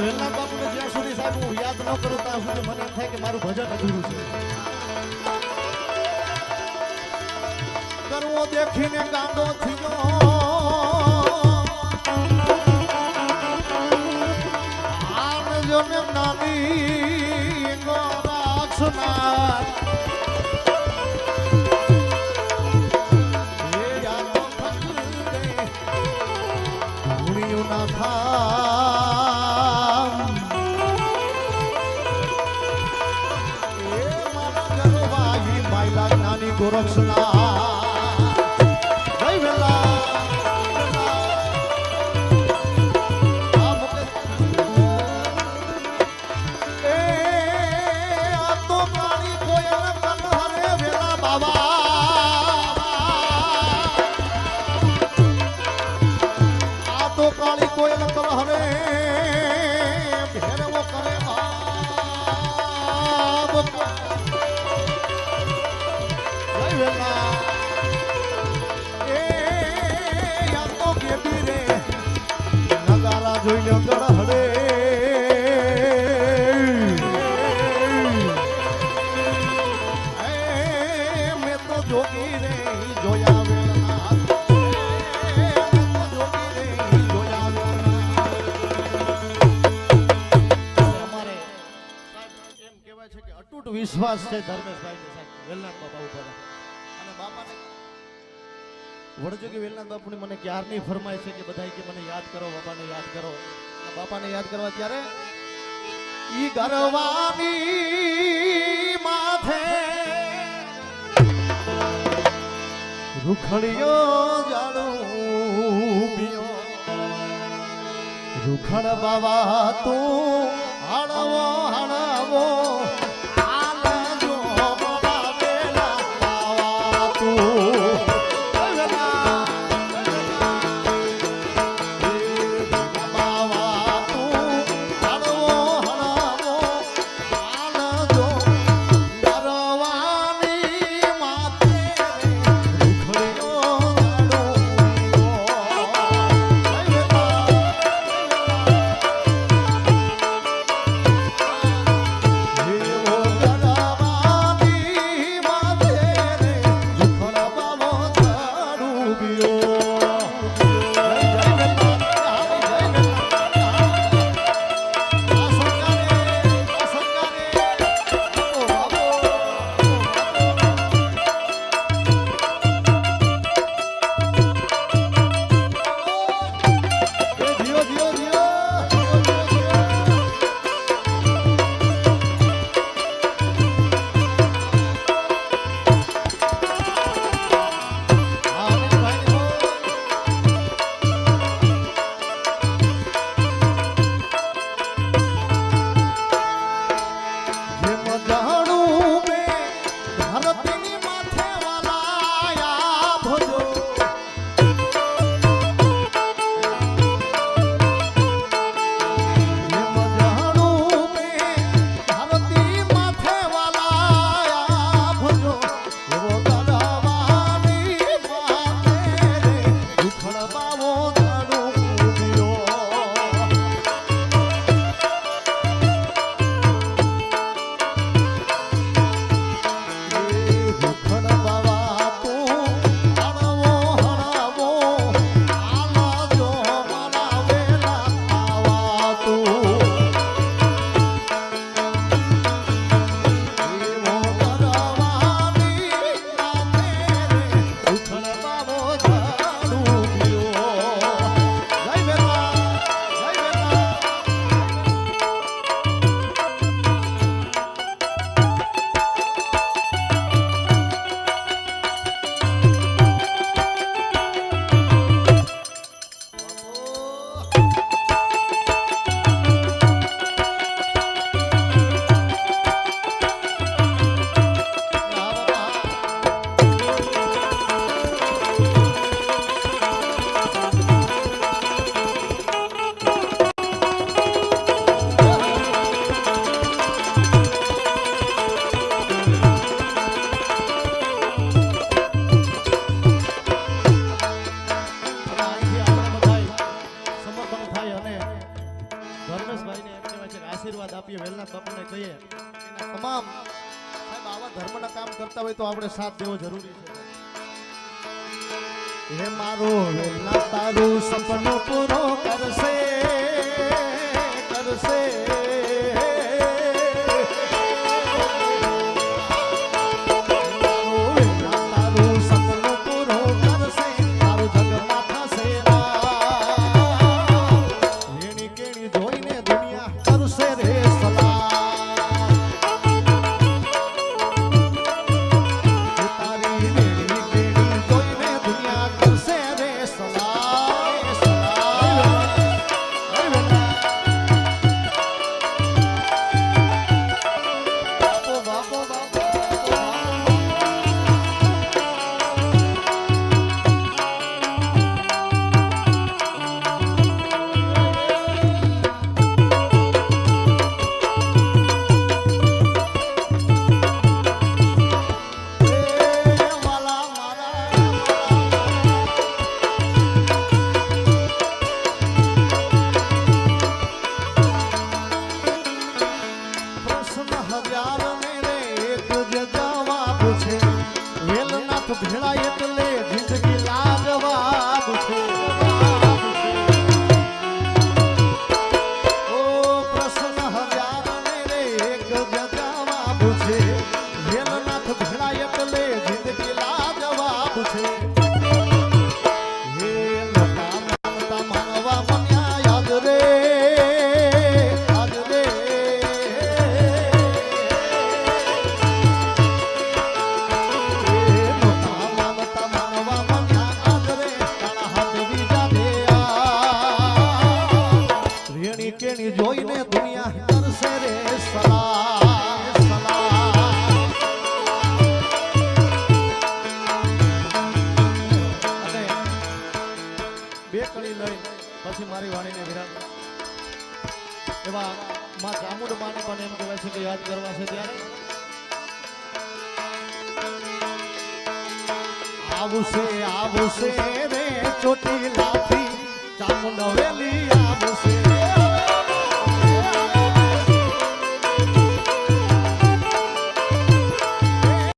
ન કરું, ત્યાં સુધી મને એમ થાય કે મારું ભજન અધૂરું છે. કરવો દેખીને ગાંડો થયો. નાની ગોરાક્ષનાર નાની જોઈને ગળહડે એ, મેં તો જોગી રે જોયા અતૂટ વિશ્વાસ છે ધર્મેશભાઈ વેલનાથ બાબા ઉપર. વડજોગી વેલનાથ બાપુની મને ક્યારની ફરમાય છે કે બધાય કે મને યાદ કરો, બાપાને યાદ કરો. બાપાને યાદ કરવા ત્યારે ઈ ગરવાની માથે રૂખડિયો જાડું રૂખડ બાવા તું હળવો હળવો. આપણા બાપાને કહીએ. તમામ સાહેબ, આવા ધર્મના કામ કરતા હોય તો આપણે સાથ દેવો જરૂરી છે. હે મારો વેલા તારું સપનું પૂરો કરશે કરશે. ભેળા એટલે એવા માં ચામુંડ પણ એમ કહેવાય છે કે યાદ કરવા છે ત્યારે. આવશે આવશે રે ચોટી લાફી, ચામુંડ વેલી આવશે.